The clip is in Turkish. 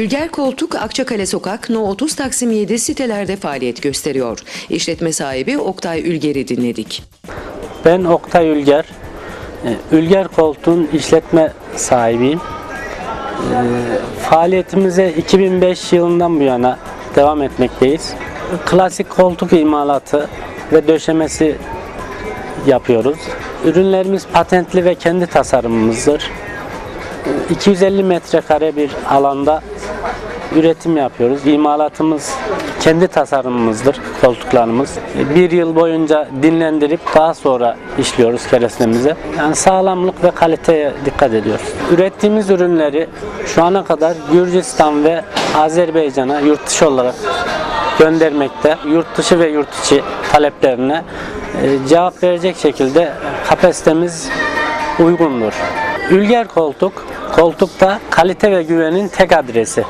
Ülger Koltuk Akçakale Sokak No 30 Taksim 7 sitelerde faaliyet gösteriyor. İşletme sahibi Oktay Ülger'i dinledik. Ben Oktay Ülger. Ee, Ülger Koltuğun işletme sahibiyim. Ee, Faaliyetimize 2005 yılından bu yana devam etmekteyiz. Klasik koltuk imalatı ve döşemesi yapıyoruz. Ürünlerimiz patentli ve kendi tasarımımızdır. Ee, 250 metrekare bir alanda üretim yapıyoruz. İmalatımız kendi tasarımımızdır koltuklarımız. Bir yıl boyunca dinlendirip daha sonra işliyoruz keresnemize. Yani sağlamlık ve kaliteye dikkat ediyoruz. Ürettiğimiz ürünleri şu ana kadar Gürcistan ve Azerbaycan'a yurt dışı olarak göndermekte. Yurt dışı ve yurt içi taleplerine e, cevap verecek şekilde kapasitemiz uygundur. Ülger koltuk, koltukta kalite ve güvenin tek adresi.